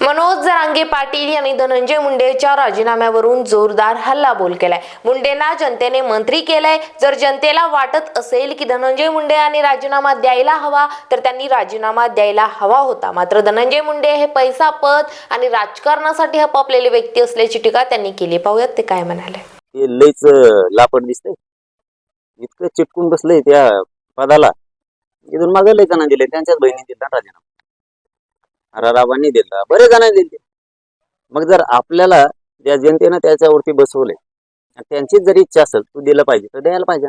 मनोज जरांगे पाटील यांनी धनंजय मुंडेच्या राजीनाम्यावरून जोरदार हल्लाबोल केलाय. मुंडेंना जनतेने मंत्री केलंय. जर जनतेला वाटत असेल की धनंजय मुंडे यांनी राजीनामा द्यायला हवा तर त्यांनी राजीनामा द्यायला हवा होता. मात्र धनंजय मुंडे हे पैसा पद आणि राजकारणासाठी हपापलेले व्यक्ती असल्याची टीका त्यांनी केली. पाहूयात ते काय म्हणाले. ते लईच अं, लापट दिसतंय. इतकं चिटकून बसलंय त्या पदाला. इथून मागे लई दिले त्यांच्याच बहिणी दिला राजीनामा. राराबांनी दिला बरे जणांनी दिले. मग जर आपल्याला ज्या जनतेनं त्याच्यावरती बसवलंय आणि त्यांचीच जर इच्छा असेल तू दिलं पाहिजे तर द्यायला पाहिजे.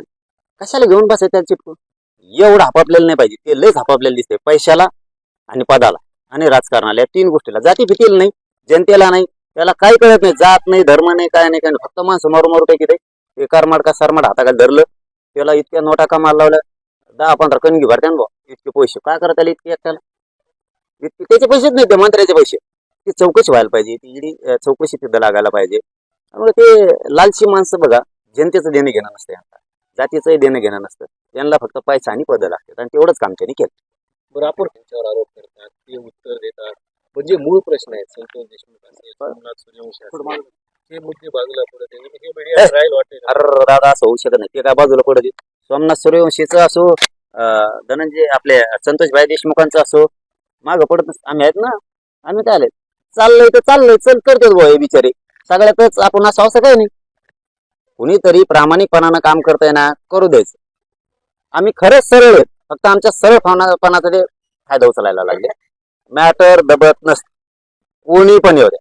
कशाला घेऊन बसायचं त्या चिटकून? एवढं हापापलेलं नाही पाहिजे. ते लयच हापापलेलं दिसते पैशाला आणि पदाला आणि राजकारणाला. या तीन गोष्टीला. जाती फिटील नाही जनतेला नाही त्याला काही कळत नाही. जात नाही धर्म नाही काय नाही काय नाही. फक्त माणसं मारू मारू टाकी ते कारमाड का सरमाड हाताखाली धरलं त्याला इतक्या नोटा का मार लावल्या? दहा पंधरा कणगी भरत्यान भाऊ इतके पैसे. काय करता आले इतके एकट्याला? त्याचे पैसेच नाही ते मंत्र्याचे पैसे. ती चौकशी व्हायला पाहिजे ती इडी अं, चौकशी तिथं लागायला पाहिजे. त्यामुळे ते लालची माणसं बघा जनतेचं देणं घेणं नसतं यांना. जातीचंही देणं घेणं नसतं. त्यांना फक्त पैसा आणि पद लागतात आणि तेवढंच काम त्यांनी केलं. बरं आपण त्यांच्यावर आरोप करतात ते उत्तर देतात. म्हणजे मूळ प्रश्न आहेत संतोष देशमुख असेल सोमनाथ सूर्यवंशी असेल हे मुद्दे बाजूला पडत अरे दादा असं होऊ शकत नाही. ते काय बाजूला पडत सोमनाथ सूर्यवंशीचं असो अं, धनंजय आपले संतोषभाई देशमुखांचं असो मागं पडत नसतं. आम्ही आहेत ना? आम्ही काय आले चाललंय तर चाललंय. चल करतोय भाऊ हे बिचारे. सगळ्यातच आपण असं असं काय नाही. कुणीतरी प्रामाणिकपणानं काम करताय ना करू द्यायचं. आम्ही खरंच सरळ आहेत. फक्त आमच्या सरळ सरळपणाचा ते फायदा उचलायला लागले. मॅटर दबत नसत. कोणी पण येऊ द्या.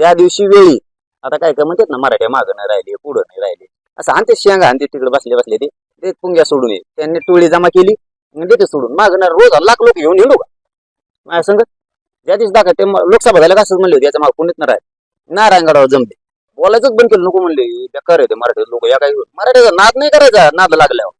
त्या दिवशी वेळी. आता काय काय म्हणतात ना मराठी मागं नाही राहिली पुढं नाही राहिली. असं आणते शेंगा आणते तिकडे बसले बसले ते. ते पुंग्या सोडून ये. त्यांनी टोळी जमा केली. आणि देते सोडून. मागणार रोज लाख लोक घेऊन येऊ का माझ्या संगत ज्या दिवशी दाखवा ते लोकसभा झाल्या कसं म्हणले होते याच्या मागे कोणीच नाही राहील. नारायणगडावर जमले. बोलायचंच बंद केलं नको म्हणले. बेकार होते मराठी लोक. या काही मराठीचा नाद नाही करायचा नाद लागल्यावर.